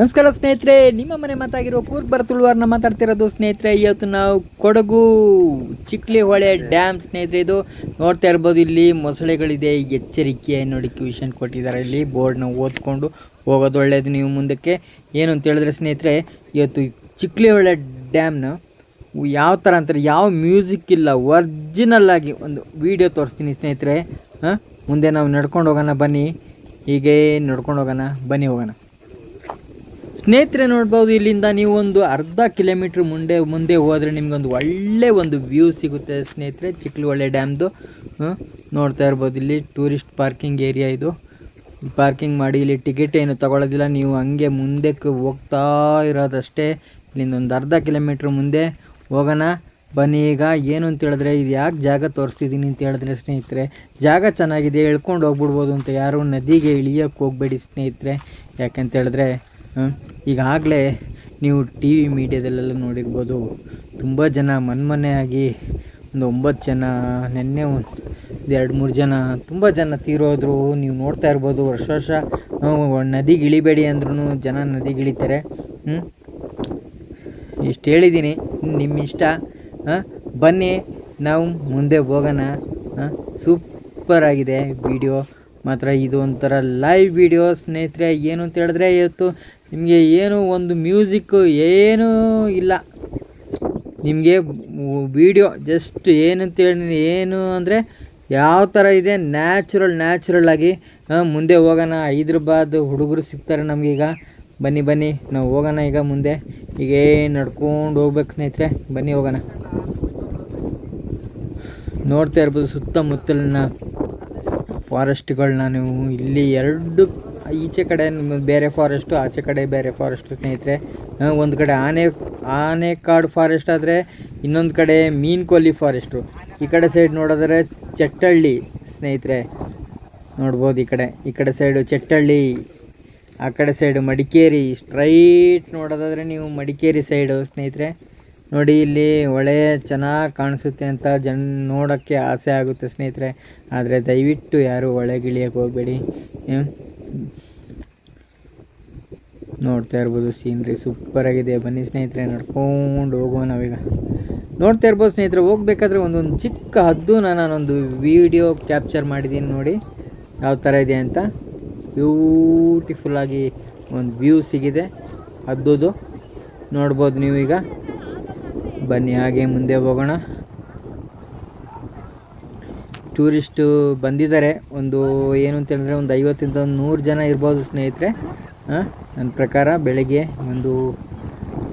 ನಮಸ್ಕಾರ ಸ್ನೇಹಿತರೆ, ನಿಮ್ಮ ಮನೆ ಮಾತಾಗಿರೋ ಕೂರ್ ಬರ್ತುಳುವಾರನ್ನ ಮಾತಾಡ್ತಿರೋದು ಸ್ನೇಹಿತರೆ, ಇವತ್ತು ನಾವು ಕೊಡಗು ಚಿಕ್ಲಿ ಹೊಳೆ ಡ್ಯಾಮ್ ಸ್ನೇಹಿತರೆ, ಇದು ನೋಡ್ತಾ ಇರ್ಬೋದು, ಇಲ್ಲಿ ಮೊಸಳೆಗಳಿದೆ, ಎಚ್ಚರಿಕೆ ನೋಡಿ ಕ್ಯೂಷನ್ ಕೊಟ್ಟಿದ್ದಾರೆ, ಇಲ್ಲಿ ಬೋರ್ಡ್ನ ಓದ್ಕೊಂಡು ಹೋಗೋದು ಒಳ್ಳೆಯದು ನೀವು ಮುಂದಕ್ಕೆ. ಏನು ಅಂತ ಹೇಳಿದ್ರೆ ಸ್ನೇಹಿತರೆ, ಇವತ್ತು ಚಿಕ್ಲಿ ಹೊಳೆ ಡ್ಯಾಮ್ನ ಯಾವ ಥರ ಅಂತಾರೆ, ಯಾವ ಮ್ಯೂಸಿಕ್ ಇಲ್ಲ, ಒರ್ಜಿನಲ್ ಆಗಿ ಒಂದು ವಿಡಿಯೋ ತೋರಿಸ್ತೀನಿ ಸ್ನೇಹಿತರೆ. ಮುಂದೆ ನಾವು ನಡ್ಕೊಂಡು ಹೋಗೋಣ, ಬನ್ನಿ. ಹೀಗೆ ನಡ್ಕೊಂಡು ಹೋಗೋಣ, ಬನ್ನಿ ಹೋಗೋಣ. ಸ್ನೇಹಿತರೆ ನೋಡ್ಬೋದು, ಇಲ್ಲಿಂದ ನೀವು ಒಂದು ಅರ್ಧ ಕಿಲೋಮೀಟ್ರ್ ಮುಂದೆ ಮುಂದೆ ಹೋದರೆ ನಿಮಗೊಂದು ಒಳ್ಳೆ ಒಂದು ವ್ಯೂ ಸಿಗುತ್ತೆ ಸ್ನೇಹಿತರೆ ಚಿಕ್ಕಲೊಳ್ಳೆ ಡ್ಯಾಮ್ದು. ನೋಡ್ತಾ ಇರ್ಬೋದು, ಇಲ್ಲಿ ಟೂರಿಸ್ಟ್ ಪಾರ್ಕಿಂಗ್ ಏರಿಯಾ ಇದು. ಪಾರ್ಕಿಂಗ್ ಮಾಡಿ ಇಲ್ಲಿ ಟಿಕೆಟ್ ಏನು ತಗೊಳ್ಳೋದಿಲ್ಲ ನೀವು ಹಂಗೆ ಮುಂದಕ್ಕೆ ಹೋಗ್ತಾ ಇರೋದಷ್ಟೇ. ಇಲ್ಲಿಂದ ಒಂದು ಅರ್ಧ ಕಿಲೋಮೀಟ್ರ್ ಮುಂದೆ ಹೋಗೋಣ. ಬನ್ನಿ, ಈಗ ಏನು ಅಂತ ಹೇಳಿದ್ರೆ, ಇದು ಯಾಕೆ ಜಾಗ ತೋರಿಸ್ತಿದ್ದೀನಿ ಅಂತ ಹೇಳಿದ್ರೆ ಸ್ನೇಹಿತರೆ, ಜಾಗ ಚೆನ್ನಾಗಿದೆ ಇಳ್ಕೊಂಡು ಹೋಗ್ಬಿಡ್ಬೋದು ಅಂತ ಯಾರು ನದಿಗೆ ಇಳಿಯೋಕ್ಕೆ ಹೋಗಬೇಡಿ ಸ್ನೇಹಿತರೆ. ಯಾಕಂತ ಹೇಳಿದ್ರೆ ಈಗಾಗಲೇ ನೀವು ಟಿ ವಿ ಮೀಡಿಯಾದಲ್ಲೆಲ್ಲ ನೋಡಿರ್ಬೋದು. ತುಂಬ ಜನ ಮನ್ಮನೆ ಆಗಿ ಒಂದು ಒಂಬತ್ತು ಜನ, ನಿನ್ನೆ ಒಂದು ಎರಡು ಮೂರು ಜನ ತುಂಬ ಜನ ತೀರೋದ್ರು. ನೀವು ನೋಡ್ತಾ ಇರ್ಬೋದು ವರ್ಷ ವರ್ಷ. ನದಿಗೆ ಇಳಿಬೇಡಿ ಅಂದ್ರೂ ಜನ ನದಿಗೆ ಇಳಿತಾರೆ ಹ್ಞೂ ಇಷ್ಟು ಹೇಳಿದ್ದೀನಿ ನಿಮ್ಮ ಇಷ್ಟ. ಬನ್ನಿ, ನಾವು ಮುಂದೆ ಹೋಗೋಣ. ಹಾಂ? ಸೂಪರ್ ಆಗಿದೆ ವಿಡಿಯೋ. ಮಾತ್ರ ಇದು ಒಂಥರ ಲೈವ್ ವಿಡಿಯೋ. ಸ್ನೇಹಿತರೆ, ಏನು ಅಂತ ಹೇಳಿದ್ರೆ ಇವತ್ತು ನಿಮಗೆ ಏನು ಒಂದು ಮ್ಯೂಸಿಕ್ಕು ಏನೂ ಇಲ್ಲ. ನಿಮಗೆ ವಿಡಿಯೋ ಜಸ್ಟ್ ಏನಂತ ಹೇಳಿ ಏನು ಅಂದರೆ ಯಾವ ಥರ ಇದೆ, ನ್ಯಾಚುರಲ್ ನ್ಯಾಚುರಲ್ ಆಗಿ ಮುಂದೆ ಹೋಗೋಣ. ಹೈದ್ರಾಬಾದ್ ಹುಡುಗರು ಸಿಗ್ತಾರೆ ನಮಗೀಗ ಬನ್ನಿ ಬನ್ನಿ. ನಾವು ಹೋಗೋಣ ಈಗ ಮುಂದೆ. ಈಗ ನಡ್ಕೊಂಡು ಹೋಗ್ಬೇಕು ಸ್ನೇಹಿತರೆ. ಬನ್ನಿ ಹೋಗೋಣ. ನೋಡ್ತಾ ಇರ್ಬೋದು ಸುತ್ತಮುತ್ತಲಿನ ಫಾರೆಸ್ಟ್ಗಳನ್ನ ನೀವು. ಇಲ್ಲಿ ಎರಡು ಈಚೆ ಕಡೆ ನಿಮ್ಮ ಬೇರೆ ಫಾರೆಸ್ಟು ಆಚೆ ಕಡೆ ಬೇರೆ ಫಾರೆಸ್ಟು ಸ್ನೇಹಿತರೆ. ಒಂದು ಕಡೆ ಆನೆ ಆನೆ ಕಾಡು ಫಾರೆಸ್ಟ್ ಆದರೆ ಇನ್ನೊಂದು ಕಡೆ ಮೀನು ಕೊಲ್ಲಿ ಫಾರೆಸ್ಟು ಈ ಕಡೆ ಸೈಡ್ ನೋಡಿದ್ರೆ ಚಟ್ಟಳ್ಳಿ ಸ್ನೇಹಿತರೆ. ನೋಡ್ಬೋದು ಈ ಕಡೆ ಈ ಕಡೆ ಸೈಡು ಚಟ್ಟಳ್ಳಿ, ಆ ಕಡೆ ಸೈಡು ಮಡಿಕೇರಿ. ಸ್ಟ್ರೈಟ್ ನೋಡೋದಾದರೆ ನೀವು ಮಡಿಕೇರಿ ಸೈಡು ಸ್ನೇಹಿತರೆ. ನೋಡಿ ಇಲ್ಲಿ ಹೊಳೆ ಚೆನ್ನಾಗಿ ಕಾಣಿಸುತ್ತೆ ಅಂತ ಜನ ನೋಡೋಕ್ಕೆ ಆಸೆ ಆಗುತ್ತೆ ಸ್ನೇಹಿತರೆ. ಆದರೆ ದಯವಿಟ್ಟು ಯಾರು ಹೊಳೆಗಿಳಿಯೋಕೆ ಹೋಗಬೇಡಿ. ನೋಡ್ತಾ ಇರ್ಬೋದು ಸೀನ್ರಿ ಸೂಪರಾಗಿದೆ ಬನ್ನಿ ಸ್ನೇಹಿತರೆ, ನಡ್ಕೊಂಡು ಹೋಗುವ ನಾವೀಗ. ನೋಡ್ತಾ ಇರ್ಬೋದು ಸ್ನೇಹಿತರೆ, ಹೋಗ್ಬೇಕಾದ್ರೆ ಒಂದೊಂದು ಚಿಕ್ಕ ಹದ್ದನ್ನ ನಾನೊಂದು ವಿಡಿಯೋ ಕ್ಯಾಪ್ಚರ್ ಮಾಡಿದ್ದೀನಿ ನೋಡಿ. ಯಾವ ಥರ ಇದೆ ಅಂತ. ಬ್ಯೂಟಿಫುಲ್ಲಾಗಿ ಒಂದು ವ್ಯೂ ಸಿಗಿದೆ. ಹದ್ದುದು ನೋಡ್ಬೋದು ನೀವೀಗ. ಬನ್ನಿ, ಹಾಗೆ ಮುಂದೆ ಹೋಗೋಣ. ಟೂರಿಸ್ಟು ಬಂದಿದ್ದಾರೆ. ಒಂದು ಏನು ಅಂತ ಹೇಳಿದ್ರೆ ಒಂದು ಐವತ್ತಿಂದ ಒಂದು ನೂರು ಜನ ಇರ್ಬೋದು ಸ್ನೇಹಿತರೆ. ನನ್ನ ಪ್ರಕಾರ ಬೆಳಗ್ಗೆ ಒಂದು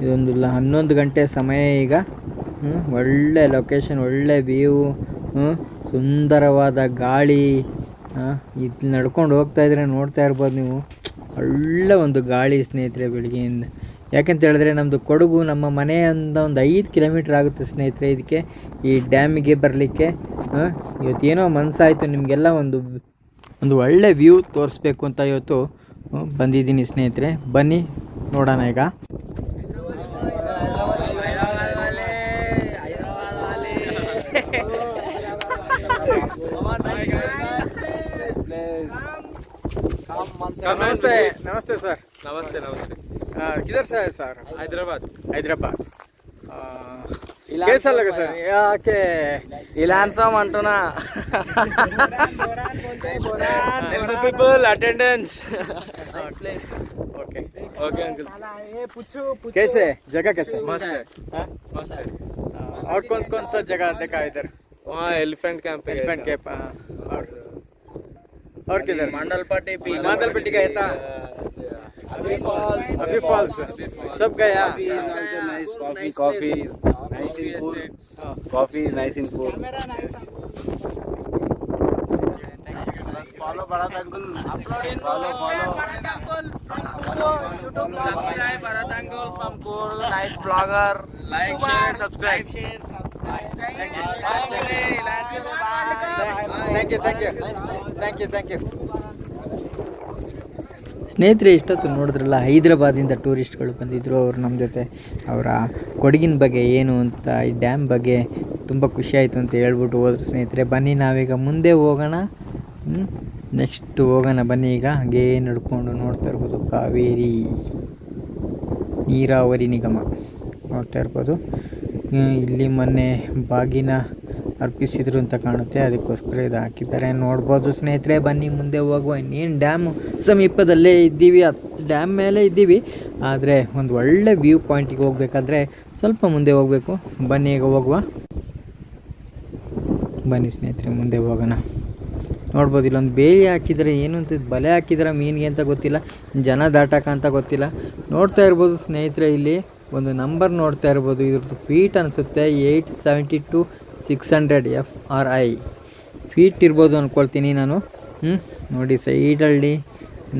ಇದೊಂದು ಹನ್ನೊಂದು ಗಂಟೆ ಸಮಯ ಈಗ. ಒಳ್ಳೆ ಲೊಕೇಶನ್ ಒಳ್ಳೆ ವ್ಯೂ ಸುಂದರವಾದ ಗಾಳಿ. ಇದು ನಡ್ಕೊಂಡು ಹೋಗ್ತಾ ಇದ್ರೆ ನೋಡ್ತಾ ಇರ್ಬೋದು ನೀವು. ಒಳ್ಳೆ ಒಂದು ಗಾಳಿ ಸ್ನೇಹಿತರೆ ಬೆಳಗ್ಗೆಯಿಂದ. ಯಾಕೆಂತ ಹೇಳಿದ್ರೆ ನಮ್ಮದು ಕೊಡಗು ನಮ್ಮ ಮನೆಯಿಂದ ಒಂದು ಐದು ಕಿಲೋಮೀಟ್ರ್ ಆಗುತ್ತೆ ಸ್ನೇಹಿತರೆ ಇದಕ್ಕೆ ಈ ಡ್ಯಾಮಿಗೆ ಬರಲಿಕ್ಕೆ. ಇವತ್ತೇನೋ ಮನಸ್ಸಾಯಿತು ನಿಮಗೆಲ್ಲ ಒಂದು ಒಂದು ಒಳ್ಳೆ ವ್ಯೂ ತೋರಿಸ್ಬೇಕು ಅಂತ ಇವತ್ತು ಬಂದಿದ್ದೀನಿ ಸ್ನೇಹಿತರೆ. ಬನ್ನಿ ನೋಡೋಣ ಈಗ. ನಮಸ್ತೆ. ನಮಸ್ತೆ ಸರ್. ನಮಸ್ತೆ ನಮಸ್ತೆ. किधर से है सर? हैदराबाद। हैदराबाद। कैसा लगा सर? याके इलानसम अंटुना people attendance okay okay uncle कैसे जगह कैसे मस्त है। हाँ? मस्त है। हाँ, और कौन कौन सा जगह देखा इधर? वहाँ एलिफेंट कैंप एलिफेंट के और और किधर? मांडलपट्टी मांडलपट्टी गया था। अभी फॉल्स। अभी फॉल्स। सब गया। Coffee coffee nice in food coffee nice in follow बड़ा follow follow subscribe from nice blogger like share subscribe share subscribe thank you thank you thank you thank you thank you ಸ್ನೇಹಿತರೆ ಎಷ್ಟೊತ್ತು ನೋಡಿದ್ರಲ್ಲ ಹೈದ್ರಾಬಾದಿಂದ ಟೂರಿಸ್ಟ್ಗಳು ಬಂದಿದ್ದರು ಅವರು ನಮ್ಮ ಜೊತೆ ಅವರ ಕೊಡಗಿನ ಬಗ್ಗೆ ಏನು ಅಂತ, ಈ ಡ್ಯಾಮ್ ಬಗ್ಗೆ ತುಂಬ ಖುಷಿಯಾಯಿತು ಅಂತ ಹೇಳ್ಬಿಟ್ಟು ಹೋದ್ರು ಸ್ನೇಹಿತರೆ. ಬನ್ನಿ ನಾವೀಗ ಮುಂದೆ ಹೋಗೋಣ. ನೆಕ್ಸ್ಟ್ ಹೋಗೋಣ ಬನ್ನಿ ಈಗ. ಹಾಗೇ ನಡ್ಕೊಂಡು ನೋಡ್ತಾ ಇರ್ಬೋದು. ಕಾವೇರಿ, ನೀರಾವರಿ ನಿಗಮ ನೋಡ್ತಾ ಇರ್ಬೋದು. ಇಲ್ಲಿ ಮೊನ್ನೆ ಬಾಗಿನ ಅರ್ಪಿಸಿದ್ರು ಅಂತ ಕಾಣುತ್ತೆ. ಅದಕ್ಕೋಸ್ಕರ ಇದು ಹಾಕಿದ್ದಾರೆ. ನೋಡ್ಬೋದು ಸ್ನೇಹಿತರೆ, ಬನ್ನಿ ಮುಂದೆ ಹೋಗುವ ಇನ್ನೇನು ಡ್ಯಾಮು ಸಮೀಪದಲ್ಲೇ ಇದ್ದೀವಿ. ಹತ್ತು ಡ್ಯಾಮ್ ಮೇಲೆ ಇದ್ದೀವಿ. ಆದರೆ ಒಂದು ಒಳ್ಳೆ ವ್ಯೂ ಪಾಯಿಂಟಿಗೆ ಹೋಗ್ಬೇಕಾದ್ರೆ ಸ್ವಲ್ಪ ಮುಂದೆ ಹೋಗಬೇಕು. ಬನ್ನಿ ಈಗ ಹೋಗುವ. ಬನ್ನಿ ಸ್ನೇಹಿತರೆ, ಮುಂದೆ ಹೋಗೋಣ. ನೋಡ್ಬೋದು, ಇಲ್ಲೊಂದು ಬೇಲಿ ಹಾಕಿದರೆ ಏನು ಅಂತ ಬಲೆ ಹಾಕಿದ್ರೆ ಮೀನಿಗೆ ಅಂತ ಗೊತ್ತಿಲ್ಲ. ಜನ ದಾಟಕ ಅಂತ ಗೊತ್ತಿಲ್ಲ. ನೋಡ್ತಾ ಇರ್ಬೋದು ಸ್ನೇಹಿತರೆ, ಇಲ್ಲಿ ಒಂದು ನಂಬರ್ ನೋಡ್ತಾ ಇರ್ಬೋದು. ಇದ್ರದ್ದು ಫೀಟ್ ಅನಿಸುತ್ತೆ. Eight seventy two six hundred F R I feet ಇರ್ಬೋದು ಅಂದ್ಕೊಳ್ತೀನಿ ನಾನು. ಹ್ಞೂ ನೋಡಿ ಸೈಡಲ್ಲಿ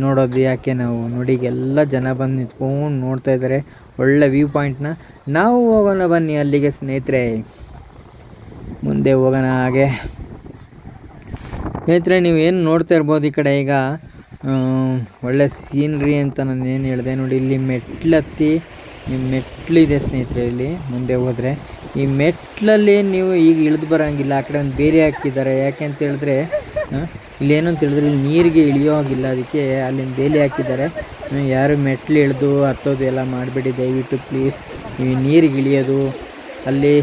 ನೋಡೋದು ಯಾಕೆ ನಾವು? ನೋಡಿ ಎಲ್ಲ ಜನ ಬಂದು ನಿಂತ್ಕೊಂಡು ನೋಡ್ತಾ ಇದ್ದಾರೆ. ಒಳ್ಳೆ ವ್ಯೂ ಪಾಯಿಂಟ್ನ ನಾವು ಹೋಗೋಣ ಬನ್ನಿ ಅಲ್ಲಿಗೆ, ಸ್ನೇಹಿತರೆ. ಮುಂದೆ ಹೋಗೋಣ ಹಾಗೆ. ಸ್ನೇಹಿತರೆ, ನೀವು ಏನು ನೋಡ್ತಾ ಇರ್ಬೋದು ಈ ಕಡೆ ಈಗ? ಒಳ್ಳೆ ಸೀನ್ರಿ ಅಂತ ನಾನು ಏನು ಹೇಳಿದೆ ನೋಡಿ, ಇಲ್ಲಿ ಮೆಟ್ಲತ್ತಿ ಈ ಮೆಟ್ಲಿದೆ ಸ್ನೇಹಿತರೆ ಇಲ್ಲಿ ಮುಂದೆ ಹೋದರೆ. ಈ ಮೆಟ್ಲಲ್ಲಿ ನೀವು ಈಗ ಇಳಿದು ಬರೋಂಗಿಲ್ಲ ಆ ಕಡೆ ಒಂದು ಬೇರೆ ಹಾಕಿದ್ದಾರೆ. ಯಾಕೆ ಅಂತ ಹೇಳಿದ್ರೆ ಆ, ಇಲ್ಲಿ ಏನು ಅಂತ ಹೇಳಿದ್ರೆ ಇಲ್ಲಿ ನೀರಿಗೆ ಇಳಿಯೋ ಹಾಗಿಲ್ಲ. ಅದಕ್ಕೆ ಅಲ್ಲಿಂದ ಬೇಲಿ ಹಾಕಿದ್ದಾರೆ. ಯಾರು ಮೆಟ್ಲು ಇಳಿದು ಹತ್ತೋದು ಎಲ್ಲ ಮಾಡಬೇಡಿ. ದಯವಿಟ್ಟು ಪ್ಲೀಸ್ ನೀವು ನೀರಿಗೆ ಇಳಿಯೋದು. ಅಲ್ಲಿ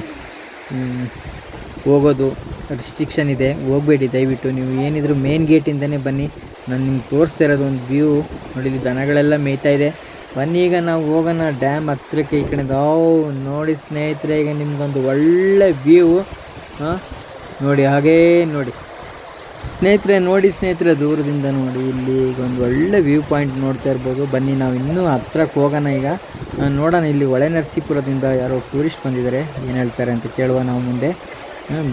ಹೋಗೋದು ರಿಸ್ಟ್ರಿಕ್ಷನ್ ಇದೆ. ಹೋಗಬೇಡಿ ದಯವಿಟ್ಟು. ನೀವು ಏನಿದ್ರು ಮೇನ್ ಗೇಟಿಂದನೇ ಬನ್ನಿ. ನಾನು ನಿಮ್ಗೆ ತೋರಿಸ್ತಾ ಇರೋದು ಒಂದು ವ್ಯೂ. ನೋಡಿ ಇಲ್ಲಿ ದನಗಳೆಲ್ಲ ಮೇಯ್ತಾ ಇದೆ. ಬನ್ನಿ ಈಗ ನಾವು ಹೋಗೋಣ ಡ್ಯಾಮ್ ಹತ್ರಕ್ಕೆ ಈ ಕಡೆಯಿಂದ. ಓ, ನೋಡಿ ಸ್ನೇಹಿತರೆ, ಈಗ ನಿಮ್ಗೊಂದು ಒಳ್ಳೆ ವ್ಯೂ ಹಾಂ? ನೋಡಿ, ಹಾಗೇ ನೋಡಿ. ಸ್ನೇಹಿತರೆ ನೋಡಿ ಸ್ನೇಹಿತರೆ, ದೂರದಿಂದ ನೋಡಿ. ಇಲ್ಲಿ ಈಗ ಒಂದು ಒಳ್ಳೆ ವ್ಯೂ ಪಾಯಿಂಟ್ ನೋಡ್ತಾ ಇರ್ಬೋದು. ಬನ್ನಿ, ನಾವು ಇನ್ನೂ ಹತ್ರಕ್ಕೆ ಹೋಗೋಣ ಈಗ. ನೋಡೋಣ, ಇಲ್ಲಿ ಹೊಳೆ ನರಸೀಪುರದಿಂದ ಯಾರೋ ಟೂರಿಸ್ಟ್ ಬಂದಿದ್ದಾರೆ. ಏನು ಹೇಳ್ತಾರೆ ಅಂತ ಕೇಳುವ ನಾವು ಮುಂದೆ.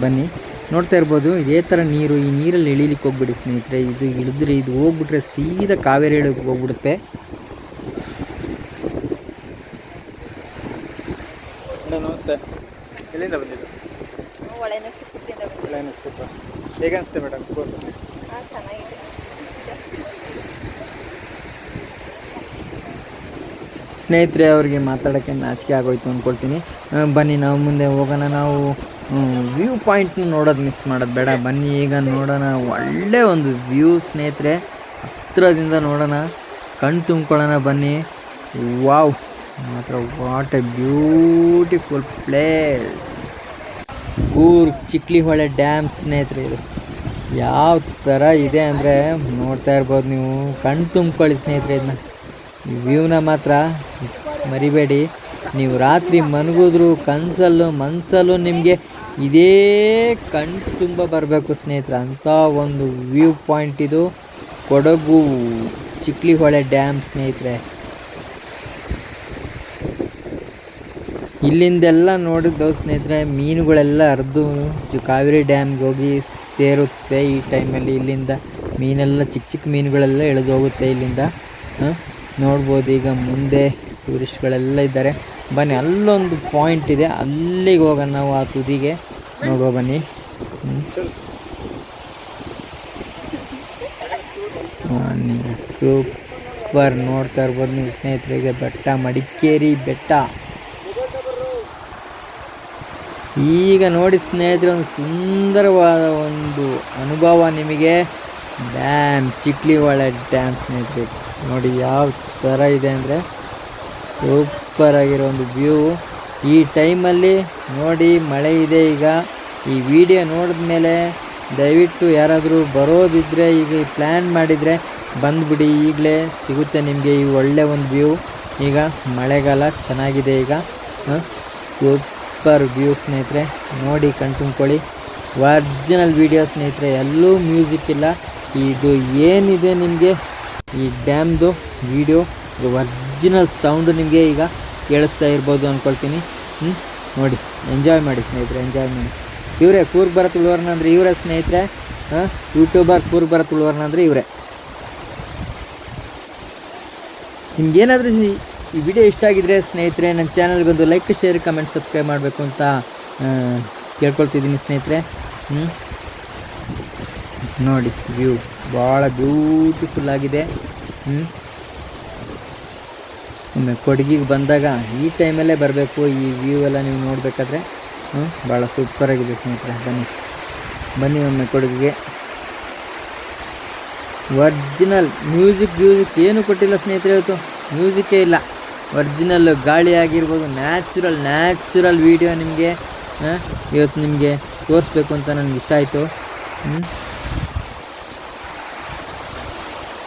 ಬನ್ನಿ. ನೋಡ್ತಾ ಇರ್ಬೋದು, ಇದೇ ಥರ ನೀರು, ಈ ನೀರಲ್ಲಿ ಇಳಿಲಿಕ್ಕೆ ಹೋಗ್ಬಿಡಿ ಸ್ನೇಹಿತರೆ. ಇದು ಇಳಿದ್ರೆ ಇದು ಹೋಗ್ಬಿಟ್ರೆ ಸೀದಾ ಕಾವೇರಿ ಹೋಗ್ಬಿಡುತ್ತೆ ನಮಸ್ತೆ ಎಲ್ಲಿಂದ ಬಂದಿದ್ದು? ಒಳ್ಳೆ ಹೇಗೆ ಅನಿಸ್ತೆ ಮೇಡಮ್ ಸ್ನೇಹಿತರೆ ಅವರಿಗೆ ಮಾತಾಡೋಕ್ಕೆ ನಾಚಿಕೆ ಆಗೋಯ್ತು ಅಂದ್ಕೊಳ್ತೀನಿ ಬನ್ನಿ ನಾವು ಮುಂದೆ ಹೋಗೋಣ. ನಾವು ವ್ಯೂ ಪಾಯಿಂಟ್ನ ನೋಡೋದು ಮಿಸ್ ಮಾಡೋದು ಬೇಡ. ಬನ್ನಿ ಈಗ ನೋಡೋಣ. ಒಳ್ಳೆ ಒಂದು ವ್ಯೂ ಸ್ನೇಹಿತರೆ. ಹತ್ತಿರದಿಂದ ನೋಡೋಣ. ಕಣ್ಣು ತುಂಬ್ಕೊಳ್ಳೋಣ ಬನ್ನಿ. ವಾವ್! ಮಾತ್ರ ವಾಟ್ ಎ ಬ್ಯೂಟಿಫುಲ್ ಪ್ಲೇಸ್ ಊರ್ ಚಿಕ್ಲಿ ಹೊಳೆ ಡ್ಯಾಮ್ ಸ್ನೇಹಿತರೆ ಇದು. ಯಾವ ಥರ ಇದೆ ಅಂದರೆ ನೋಡ್ತಾ ಇರ್ಬೋದು ನೀವು. ಕಣ್ಣು ತುಂಬ್ಕೊಳ್ಳಿ ಸ್ನೇಹಿತರೆ ಇದನ್ನ ವ್ಯೂನ ಮಾತ್ರ ಮರಿಬೇಡಿ. ನೀವು ರಾತ್ರಿ ಮನಗಿದ್ರು ಕನಸಲ್ಲೂ ಮನಸಲ್ಲೂ ನಿಮಗೆ ಇದೇ ಕಣ್ಣು ತುಂಬ ಬರಬೇಕು ಸ್ನೇಹಿತರೆ. ಅಂಥ ಒಂದು ವ್ಯೂ ಪಾಯಿಂಟ್ ಇದು. ಕೊಡಗು ಚಿಕ್ಲಿಹೊಳೆ ಡ್ಯಾಮ್ ಸ್ನೇಹಿತರೆ. ಇಲ್ಲಿಂದೆಲ್ಲ ನೋಡಿದ್ದು ಸ್ನೇಹಿತರೆ, ಮೀನುಗಳೆಲ್ಲ ಹರಿದು ಕಾವೇರಿ ಡ್ಯಾಮ್ಗೆ ಹೋಗಿ ಸೇರುತ್ತೆ ಈ ಟೈಮಲ್ಲಿ. ಇಲ್ಲಿಂದ ಮೀನೆಲ್ಲ, ಚಿಕ್ಕ ಚಿಕ್ಕ ಮೀನುಗಳೆಲ್ಲ ಎಳೆದು ಹೋಗುತ್ತೆ ಇಲ್ಲಿಂದ. ನೋಡ್ಬೋದು ಈಗ ಮುಂದೆ ಟೂರಿಸ್ಟ್ಗಳೆಲ್ಲ ಇದ್ದಾರೆ. ಬನ್ನಿ, ಅಲ್ಲೊಂದು ಪಾಯಿಂಟ್ ಇದೆ. ಅಲ್ಲಿಗೆ ಹೋಗೋಣ ನಾವು ಆ ತುದಿಗೆ. ನೋಡುವ. ಬನ್ನಿ. ಸೂಪರ್ ನೋಡ್ತಾ ಇರ್ಬೋದು ನೀವು ಸ್ನೇಹಿತರಿಗೆ ಬೆಟ್ಟ, ಮಡಿಕೇರಿ ಬೆಟ್ಟ. ಈಗ ನೋಡಿ ಸ್ನೇಹಿತರೆ, ಒಂದು ಸುಂದರವಾದ ಒಂದು ಅನುಭವ ನಿಮಗೆ. ಡ್ಯಾಮ್ ಚಿಕ್ಲಿ ಒಳ್ಳೆ ಡ್ಯಾಮ್ ಸ್ನೇಹಿತರೆ. ನೋಡಿ ಯಾವ ಥರ ಇದೆ ಅಂದರೆ ಸೂಪರ್ ಆಗಿರೋ ಒಂದು ವ್ಯೂ ಈ ಟೈಮಲ್ಲಿ ನೋಡಿ ಮಳೆ ಇದೆ ಈಗ. ಈ ವಿಡಿಯೋ ನೋಡಿದ ಮೇಲೆ ದಯವಿಟ್ಟು ಯಾರಾದರೂ ಬರೋದಿದ್ದರೆ ಈಗ ಪ್ಲ್ಯಾನ್ ಮಾಡಿದರೆ ಬಂದುಬಿಡಿ, ಈಗಲೇ ಸಿಗುತ್ತೆ ನಿಮಗೆ ಈ ಒಳ್ಳೆ ಒಂದು ವ್ಯೂ ಈಗ ಮಳೆಗಾಲ ಚೆನ್ನಾಗಿದೆ ಈಗ. ಸೂಪರ್ ವ್ಯೂ ಸ್ನೇಹಿತರೆ, ನೋಡಿ ಕಣ್ತುಂಬ್ಕೊಳ್ಳಿ. ಒರ್ಜಿನಲ್ ವಿಡಿಯೋ ಸ್ನೇಹಿತರೆ, ಎಲ್ಲೂ ಮ್ಯೂಸಿಕ್ ಇಲ್ಲ. ಇದು ಏನಿದೆ ನಿಮಗೆ? ಈ ಡ್ಯಾಮ್ದು ವಿಡಿಯೋ ಒರ್ಜಿನಲ್ ಸೌಂಡು ನಿಮಗೆ ಈಗ ಕೇಳಿಸ್ತಾ ಇರ್ಬೋದು ಅಂದ್ಕೊಳ್ತೀನಿ ಹ್ಞೂ ನೋಡಿ ಎಂಜಾಯ್ ಮಾಡಿ ಸ್ನೇಹಿತರೆ ಎಂಜಾಯ್ ಮಾಡಿ. ಇವರೇ ಕೂರ್ಗ್ ಬರ ತುಳುವರ್ನ ಅಂದರೆ ಇವರೇ ಸ್ನೇಹಿತರೆ. ಹಾಂ ಯೂಟ್ಯೂಬರ್ ಕೂರ್ಗ್ ಬರ ತುಳುವರ್ನ ಅಂದರೆ ಇವರೇ. ನಿಮ್ಗೇನಾದರೂ ಈ ವಿಡಿಯೋ ಇಷ್ಟ ಆಗಿದ್ರೆ ಸ್ನೇಹಿತರೆ, ನನ್ನ ಚಾನಲ್ಗೊಂದು ಲೈಕ್ ಶೇರ್ ಕಮೆಂಟ್ ಸಬ್ಸ್ಕ್ರೈಬ್ ಮಾಡಬೇಕು ಅಂತ ಕೇಳ್ಕೊಳ್ತಿದ್ದೀನಿ ಸ್ನೇಹಿತರೆ. ನೋಡಿ ವ್ಯೂ ಭಾಳ ಬ್ಯೂಟಿಫುಲ್ ಆಗಿದೆ. ಒಮ್ಮೆ ಕೊಡಗಿಗೆ ಬಂದಾಗ ಈ ಟೈಮಲ್ಲೇ ಬರಬೇಕು. ಈ ವ್ಯೂ ಎಲ್ಲ ನೀವು ನೋಡಬೇಕಾದ್ರೆ ಹ್ಞೂ ಭಾಳ ಸೂಪರಾಗಿದೆ ಸ್ನೇಹಿತರೆ. ಬನ್ನಿ. ಬನ್ನಿ ಒಮ್ಮೆ ಕೊಡಗಿಗೆ. ಒರ್ಜಿನಲ್ ಮ್ಯೂಸಿಕ್ ಮ್ಯೂಸಿಕ್ ಏನು ಕೊಟ್ಟಿಲ್ಲ ಸ್ನೇಹಿತರೆ ಇವತ್ತು? ಮ್ಯೂಸಿಕ್ಕೇ ಇಲ್ಲ. ಒರಿಜಿನಲ್ ಗಾಳಿ ಆಗಿರ್ಬೋದು ನ್ಯಾಚುರಲ್ ನ್ಯಾಚುರಲ್ ವೀಡಿಯೋ ನಿಮಗೆ ಇವತ್ತು ನಿಮಗೆ ತೋರಿಸ್ಬೇಕು ಅಂತ ನನಗೆ ಇಷ್ಟ ಆಯಿತು.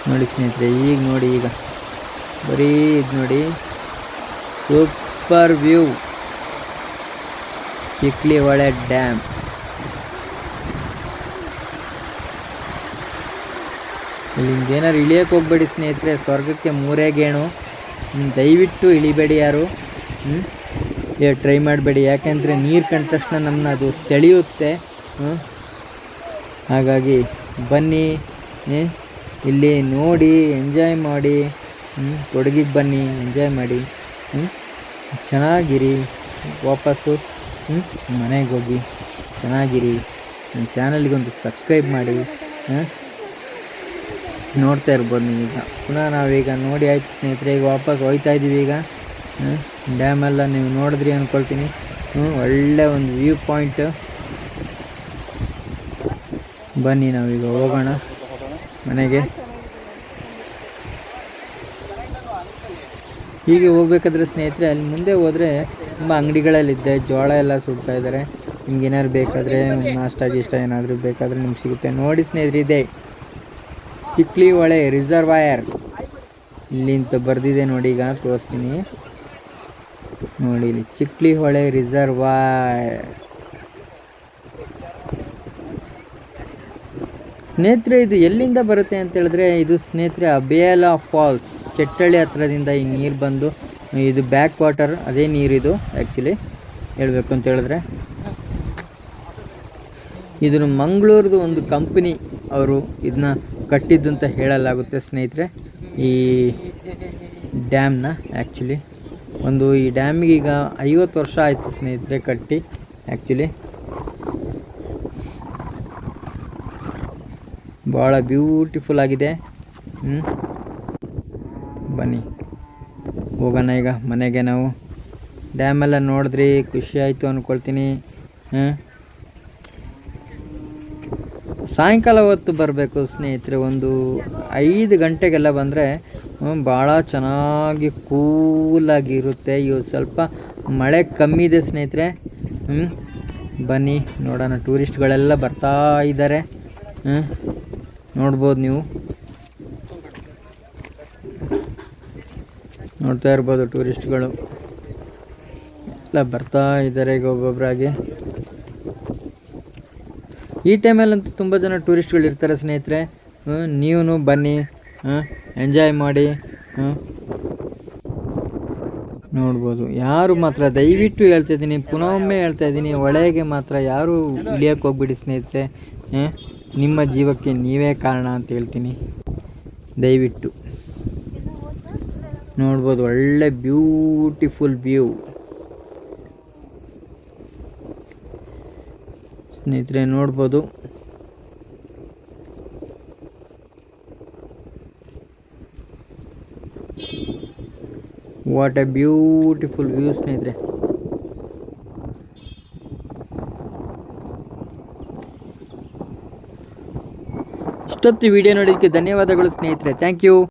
ನೋಡಿ ಸ್ನೇಹಿತರೆ, ಈಗ ನೋಡಿ ಈಗ. ಬರೀ ಇದು ನೋಡಿ. ಸೂಪರ್ ವ್ಯೂ ಚಿಕ್ಲಿ ಹೊಳೆ ಡ್ಯಾಮ್ ಇಲ್ಲಿ ಏನಾರು ಇಳಿಯಕ್ಕೆ ಹೋಗ್ಬೇಡಿ ಸ್ನೇಹಿತರೆ, ಸ್ವರ್ಗಕ್ಕೆ ಮೂರೇ ಗೇಣು. ದಯವಿಟ್ಟು ಇಳಿಬೇಡಿ ಯಾರು. ಹ್ಞೂ ಟ್ರೈ ಮಾಡಬೇಡಿ. ಯಾಕೆಂದರೆ ನೀರು ಕಂಡ ತಕ್ಷಣ ನಮ್ಮನ್ನ ಅದು ಸೆಳೆಯುತ್ತೆ. ಹ್ಞೂ ಹಾಗಾಗಿ ಬನ್ನಿ ಇಲ್ಲಿ ನೋಡಿ ಎಂಜಾಯ್ ಮಾಡಿ ಹ್ಞೂ ಕೊಡಗಿಗೆ ಬನ್ನಿ ಎಂಜಾಯ್ ಮಾಡಿ. ಹ್ಞೂ ಚೆನ್ನಾಗಿರಿ, ವಾಪಸ್ಸು. ಹ್ಞೂ ಮನೆಗೆ ಹೋಗಿ ಚೆನ್ನಾಗಿರಿ. ನನ್ನ ಚಾನಲ್ಗೊಂದು ಸಬ್ಸ್ಕ್ರೈಬ್ ಮಾಡಿ. ನೋಡ್ತಾ ಇರ್ಬೋದು ನೀವೀಗ ಪುನಃ ನಾವೀಗ ನೋಡಿ ಆಯ್ತು ಸ್ನೇಹಿತರೆ, ಈಗ ವಾಪಸ್ ಹೋಯ್ತಾ ಇದ್ದೀವಿ ಈಗ. ಡ್ಯಾಮೆಲ್ಲ ನೀವು ನೋಡಿದ್ರಿ ಅಂದ್ಕೊಳ್ತೀನಿ ಹ್ಞೂ ಒಳ್ಳೆ ಒಂದು ವ್ಯೂ ಪಾಯಿಂಟ್ ಬನ್ನಿ ನಾವೀಗ ಹೋಗೋಣ ಮನೆಗೆ. ಹೀಗೆ ಹೋಗ್ಬೇಕಾದ್ರೆ ಸ್ನೇಹಿತರೆ, ಅಲ್ಲಿ ಮುಂದೆ ಹೋದರೆ ತುಂಬ ಅಂಗಡಿಗಳಲ್ಲಿದ್ದೆ ಜೋಳ ಎಲ್ಲ ಸುಡ್ತಾ ಇದ್ದಾರೆ ನಿಮ್ಗೆ ಏನಾದ್ರು ಬೇಕಾದರೆ, ನಾಷ್ಟ, ಗೀಷ್ಟ ಏನಾದರೂ ಬೇಕಾದರೆ ನಿಮ್ಗೆ ಸಿಗುತ್ತೆ. ನೋಡಿ ಸ್ನೇಹಿತರೆ, ಇದೆ. ಚಿಕ್ಲಿ ಹೊಳೆ ರಿಸರ್ವಾಯರ್. ಇಲ್ಲಿ ಅಂತ ಬರೆದಿದೆ ನೋಡಿ ಈಗ, ತೋರಿಸ್ತೀನಿ. ನೋಡಿ ಇಲ್ಲಿ ಚಿಕ್ಲಿ ಹೊಳೆ ರಿಸರ್ವಾಯರ್. ಸ್ನೇಹಿತರೆ ಇದು ಎಲ್ಲಿಂದ ಬರುತ್ತೆ ಅಂತ ಹೇಳಿದ್ರೆ, ಇದು ಸ್ನೇಹಿತರೆ ಅಬೇಲ ಫಾಲ್ಸ್ ಚೆಟ್ಟಳ್ಳಿ ಹತ್ರದಿಂದ ಈ ನೀರು ಬಂದು, ಇದು ಬ್ಯಾಕ್ ವಾಟರ್, ಅದೇ ನೀರಿದು ಆ್ಯಕ್ಚುಲಿ ಹೇಳಬೇಕು ಅಂತ ಹೇಳಿದ್ರೆ. ಇದನ್ನು ಮಂಗಳೂರದು ಒಂದು ಕಂಪನಿ ಅವರು ಇದನ್ನ ಕಟ್ಟಿದ್ದು ಅಂತ ಹೇಳಲಾಗುತ್ತೆ ಸ್ನೇಹಿತರೆ. ಈ ಡ್ಯಾಮ್ನ ಆ್ಯಕ್ಚುಲಿ ಒಂದು ಈ ಡ್ಯಾಮಿಗೆ ಈಗ ಐವತ್ತು ವರ್ಷ ಆಯಿತು ಸ್ನೇಹಿತರೆ ಕಟ್ಟಿ ಆ್ಯಕ್ಚುಲಿ ಭಾಳ ಬ್ಯೂಟಿಫುಲ್ ಆಗಿದೆ. ಹ್ಞೂ ಬನ್ನಿ. ಹೋಗೋಣ ಈಗ ಮನೆಗೆ ನಾವು. ಡ್ಯಾಮೆಲ್ಲ ನೋಡಿದ್ರಿ, ಖುಷಿ ಆಯಿತು ಅಂದ್ಕೊಳ್ತೀನಿ ಹ್ಞೂ ಸಾಯಂಕಾಲ ಹೊತ್ತು ಬರಬೇಕು ಸ್ನೇಹಿತರೆ, ಒಂದು ಐದು ಗಂಟೆಗೆಲ್ಲ ಬಂದರೆ ಭಾಳ ಚೆನ್ನಾಗಿ ಕೂಲಾಗಿರುತ್ತೆ ಇವತ್ತು ಸ್ವಲ್ಪ ಮಳೆ ಕಮ್ಮಿ ಇದೆ ಸ್ನೇಹಿತರೆ. ಬನ್ನಿ ನೋಡೋಣ. ಟೂರಿಸ್ಟ್ಗಳೆಲ್ಲ ಬರ್ತಾ ಇದ್ದಾರೆ ನೋಡ್ಬೋದು ನೀವು. ನೋಡ್ತಾ ಇರ್ಬೋದು ಟೂರಿಸ್ಟ್ಗಳು. ಎಲ್ಲ ಬರ್ತಾ ಇದ್ದಾರೆ ಈಗ ಒಬ್ಬೊಬ್ಬರಾಗಿ ಈ ಟೈಮಲ್ಲಂತೂ ತುಂಬ ಜನ ಟೂರಿಸ್ಟ್ಗಳು ಇರ್ತಾರೆ ಸ್ನೇಹಿತರೆ. ನೀವು ಬನ್ನಿ. ಎಂಜಾಯ್ ಮಾಡಿ. ನೋಡ್ಬೋದು. ಯಾರು ಮಾತ್ರ, ದಯವಿಟ್ಟು ಹೇಳ್ತಾ ಇದ್ದೀನಿ ಪುನಃ ಒಮ್ಮೆ ಹೇಳ್ತಾ ಇದ್ದೀನಿ, ಒಳಗೆ ಮಾತ್ರ ಯಾರು ಇಳಿಯೋಕೆ ಹೋಗ್ಬಿಡಿ ಸ್ನೇಹಿತರೆ. ನಿಮ್ಮ ಜೀವಕ್ಕೆ ನೀವೇ ಕಾರಣ ಅಂತ ಹೇಳ್ತೀನಿ. ದಯವಿಟ್ಟು. ನೋಡ್ಬೋದು, ಒಳ್ಳೆ ಬ್ಯೂಟಿಫುಲ್ ವ್ಯೂ ಸ್ನೇಹಿತರೆ ನೋಡ್ಬೋದು. ವಾಟ್ ಎ ಬ್ಯೂಟಿಫುಲ್ ವ್ಯೂ ಸ್ನೇಹಿತರೆ. ಇಷ್ಟೊತ್ತು ವಿಡಿಯೋ ನೋಡಿದ್ದಕ್ಕೆ ಧನ್ಯವಾದಗಳು ಸ್ನೇಹಿತರೆ. Thank you